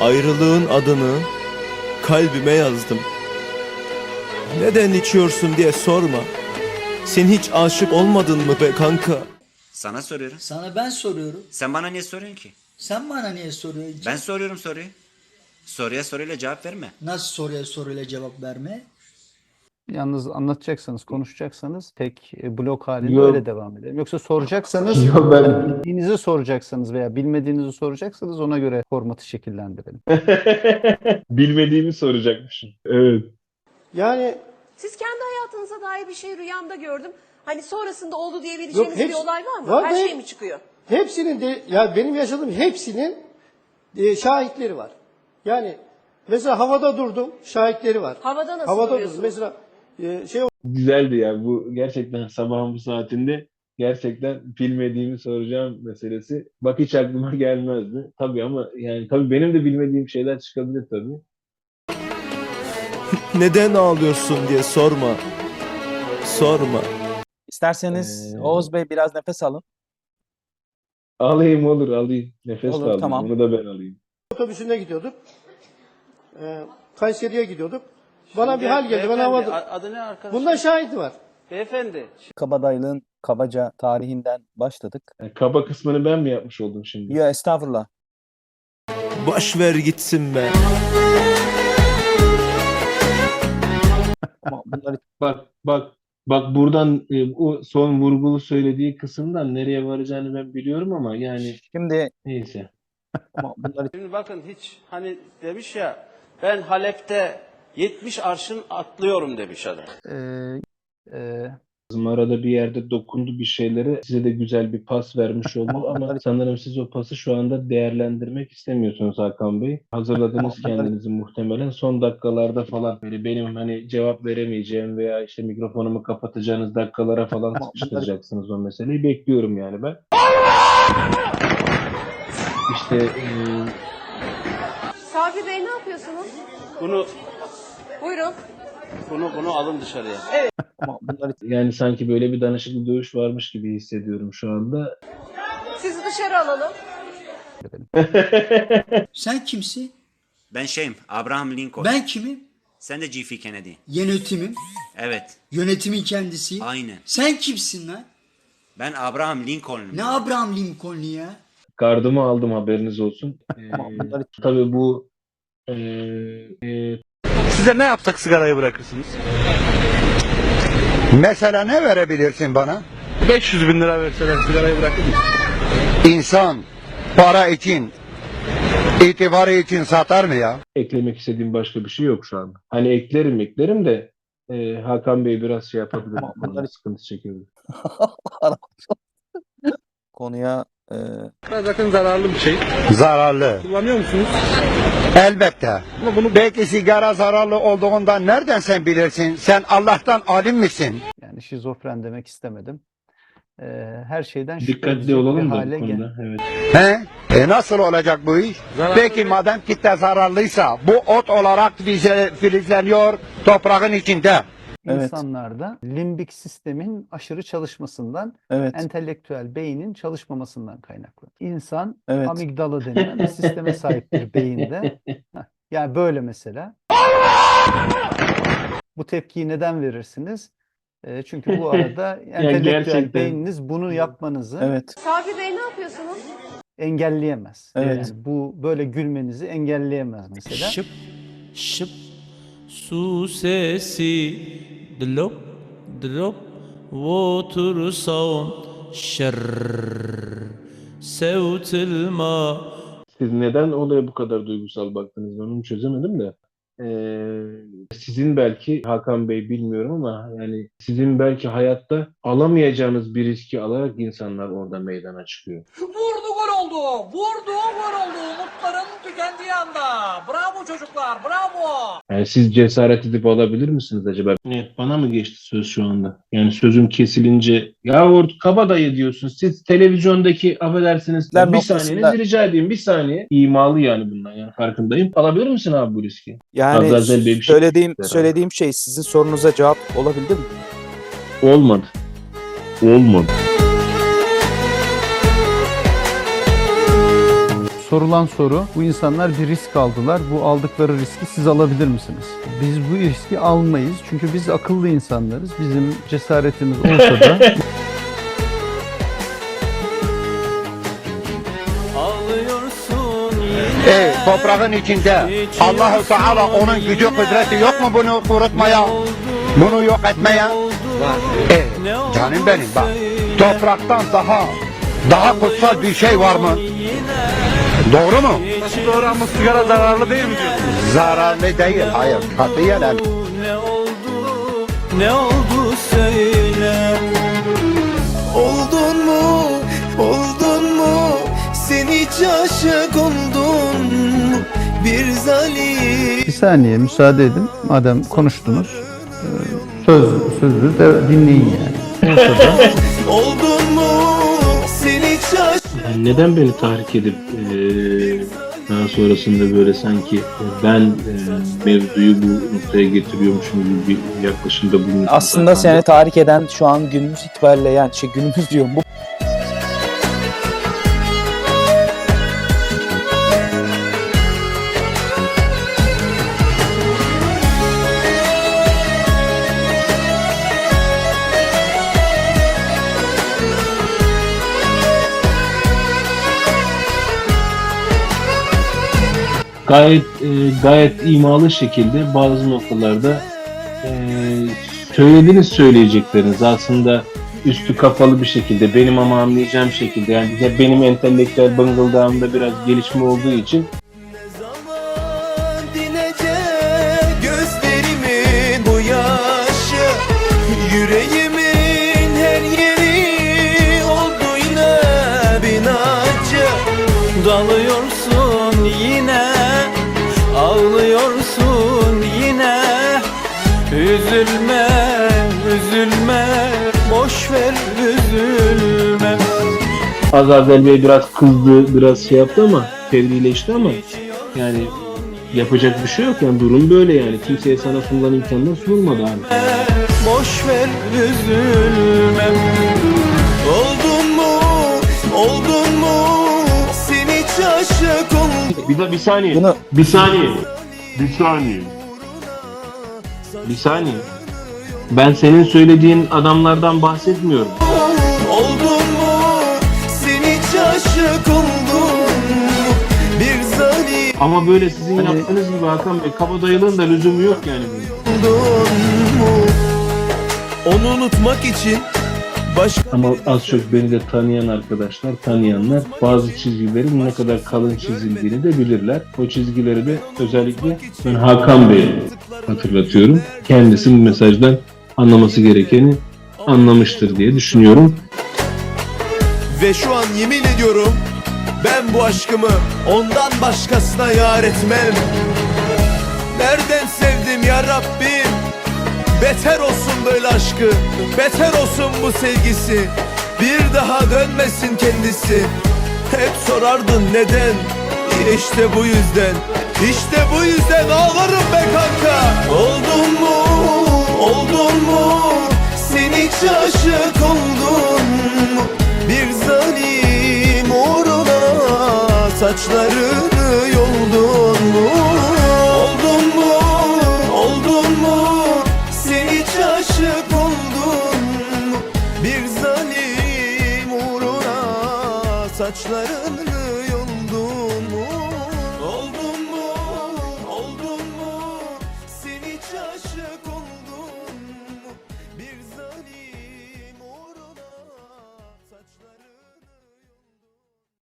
Ayrılığın adını kalbime yazdım. Neden içiyorsun diye sorma. Sen hiç aşık olmadın mı be kanka? Sana soruyorum. Sana ben soruyorum. Sen bana niye soruyorsun ki? Sen bana niye soruyorsun? Ben soruyorum soruyu. Soruya soruyla cevap verme. Nasıl soruya soruyla cevap verme? Yalnız anlatacaksanız, konuşacaksanız tek e, blok halinde Yok. öyle devam edelim. Yoksa soracaksanız, Yok, ben- bildiğinizi soracaksanız veya bilmediğinizi soracaksanız ona göre formatı şekillendirelim. Bilmediğimi soracakmışım. Evet. Yani Siz kendi hayatınıza dair bir şey rüyamda gördüm. Hani sonrasında oldu diyebileceğiniz Yok, bir hepsi- olay var mı? var Her be. şey mi çıkıyor? hepsinin de ya benim yaşadığım hepsinin e, şahitleri var. Yani mesela havada durdum şahitleri var. Havada nasıl Havada durdum. Mesela e, şey Güzeldi ya. Bu gerçekten sabahın bu saatinde gerçekten bilmediğimi soracağım meselesi. Bak hiç aklıma gelmezdi. Tabii ama yani tabii benim de bilmediğim şeyler çıkabilir tabii. Neden ağlıyorsun diye sorma. Sorma. İsterseniz Ee, Oğuz Bey biraz nefes alın. Alayım olur alayım. Nefes Olur, aldım. tamam. Bunu da ben alayım. otobüsünde gidiyorduk. E, Kayseri'ye gidiyorduk. Bana bir hal geldi. Ben havada. Adı ne arkadaş? Bunda şahit var. Beyefendi. Kabadaylığın kabaca tarihinden başladık. Yani kaba kısmını ben mi yapmış oldum şimdi? Ya estağfurullah. Boş ver gitsin be. Ama bunları Bak bak bak buradan e, o son vurgulu söylediği kısımdan nereye varacağını ben biliyorum ama yani şimdi neyse. ama bunları Şimdi bakın hiç hani demiş ya ben Halep'te 70 arşın atlıyorum demiş adam. Ee, e, arada bir yerde dokundu bir şeylere. Size de güzel bir pas vermiş oldu ama sanırım siz o pası şu anda değerlendirmek istemiyorsunuz Hakan Bey. Hazırladınız kendinizi muhtemelen. Son dakikalarda falan böyle benim hani cevap veremeyeceğim veya işte mikrofonumu kapatacağınız dakikalara falan sıkıştıracaksınız o meseleyi. Bekliyorum yani ben. İşte e, Sabri Bey ne yapıyorsunuz? Bunu Buyurun. bunu bunu alın dışarıya. ama bunları yani sanki böyle bir danışıklı dövüş varmış gibi hissediyorum şu anda. Sizi dışarı alalım. Sen kimsin? Ben şeyim Abraham Lincoln. Ben kimim? Sen de G.F. Kennedy. Yönetimim. Evet. Yönetimin kendisiyim. Aynen. Sen kimsin lan? Ben Abraham Lincoln'um. Ne Abraham Lincoln'u ya? Gardımı aldım haberiniz olsun. Ee, tabii bu e, e, Size ne yapsak sigarayı bırakırsınız? Mesela ne verebilirsin bana? 500 bin lira verseler sigarayı bırakır mısın? İnsan para için, itibarı için satar mı ya? eklemek istediğim başka bir şey yok şu an. Hani eklerim eklerim de e, Hakan Bey biraz şey yapabilir. Sıkıntı çekebilir. konuya e, Zaten zararlı bir şey. Zararlı. Kullanıyor musunuz? Elbette. Ama bunu Peki sigara zararlı olduğundan nereden sen bilirsin? Sen Allah'tan alim misin? yani şizofren demek istemedim. Ee, her şeyden Dikkatli olalım da hale bu gel- konuda. Evet. He? E nasıl olacak bu iş? Zararlı Peki madem kitle zararlıysa bu ot olarak filizleniyor toprağın içinde. Evet. İnsanlarda limbik sistemin aşırı çalışmasından, evet entelektüel beynin çalışmamasından kaynaklı. İnsan Evet. amigdala denilen bir sisteme sahiptir beyinde. Heh, Yani böyle mesela. Bu tepkiyi neden verirsiniz? Ee, çünkü bu arada entelektüel gerçekten. beyniniz bunu yapmanızı evet Sabri Bey ne yapıyorsunuz? engelleyemez. Evet. Yani bu böyle gülmenizi engelleyemez mesela. Şıp şıp su sesi drop drop water sound şer sevtil ma Siz neden olaya bu kadar duygusal baktınız onu çözemedim de. Ee, sizin belki Hakan Bey bilmiyorum ama yani sizin belki hayatta alamayacağınız bir riski alarak insanlar orada meydana çıkıyor. Vurdu gol oldu. Vurdu gol oldu. Umutların tükendiği anda. Bravo çocuklar. Bravo. Yani siz cesaret edip alabilir misiniz acaba? Evet, bana mı geçti söz şu anda? Yani sözüm kesilince ya orada kabadayı diyorsun. Siz televizyondaki affedersiniz Ler bir noktasında- saniyenizi rica edeyim bir saniye. İmalı yani bundan yani farkındayım. Alabilir misin abi bu riski? yani Azazel Bey bir şey söylediğim ister abi. söylediğim şey sizin sorunuza cevap olabildi mi? Olmadı. Olmadı. Sorulan soru bu insanlar bir risk aldılar. Bu aldıkları riski siz alabilir misiniz? Biz bu riski almayız. Çünkü biz akıllı insanlarız. Bizim cesaretimiz olsa da Ağlıyorsun E, toprağın içinde Allahu Teala onun gücü kudreti yok mu bunu kurutmaya? Bunu yok etmeye? E, canım benim bak. Topraktan daha daha kutsal bir şey var mı? Doğru mu? Doğru ama sigara zararlı değil mi diyorsun? Zararlı değil. Hayır. Katiyen el- Ne oldu ne oldu söyle Oldun mu, oldun mu Sen hiç aşık oldun mu Bir zalim bir saniye müsaade edin. Madem konuştunuz e, söz sözü de dinleyin yani. Oldun mu Sen hiç aşık Yani neden beni tahrik edip daha sonrasında böyle sanki ben eee, mevzuyu bu noktaya getiriyormuşum gibi bir yaklaşımda bulunuyorsun? Aslında seni tahrik eden şu an günümüz itibariyle yani şey günümüz diyorum bu gayet e, gayet imalı şekilde bazı noktalarda e, söylediğiniz söyleyecekleriniz aslında üstü kapalı bir şekilde benim ama anlayacağım şekilde yani benim entelektüel bıngıldağımda biraz gelişme olduğu için Üzülme üzülme Boş ver üzülme Azazel Bey biraz kızdı, biraz şey yaptı ama fevrileşti ama yani yapacak bir şey yok yani durum böyle yani kimseye sana sunulan imkanlar sunulmadı abi. Boş ver üzülme Oldun mu, oldun mu Sen hiç aşık oldun Bir bir saniye. Bunu- Bir saniye. Bir saniye. Bir saniye. Ben senin söylediğin adamlardan bahsetmiyorum. Oldun mu Sen hiç aşık oldun mu Bir zalim Ama böyle sizin Hani- yaptığınız gibi Hakan Bey kabadayılığın da lüzumu yok yani. bunun. oldun mu Onu unutmak için Başka Ama az çok beni de tanıyan arkadaşlar, tanıyanlar bazı çizgilerin ne kadar kalın çizildiğini de bilirler. O çizgileri de özellikle ben Hakan Bey'e hatırlatıyorum. Kendisi bu mesajdan anlaması gerekeni anlamıştır diye düşünüyorum. Ve şu an yemin ediyorum Ben bu aşkımı ondan başkasına yar etmem. Nereden sevdim ya Rabbim? Beter olsun böyle aşkı Beter olsun bu sevgisi. Bir daha dönmesin kendisi. Hep sorardın neden? İşte bu yüzden İşte bu yüzden ağlarım be kanka. Oldun mu? Oldun mu? Sen hiç aşık oldun mu? Bir zalim uğruna Saçlarını yoldun mu? Oldun mu? Oldun mu? Sen hiç aşık oldun mu? Bir zalim uğruna Saçlarını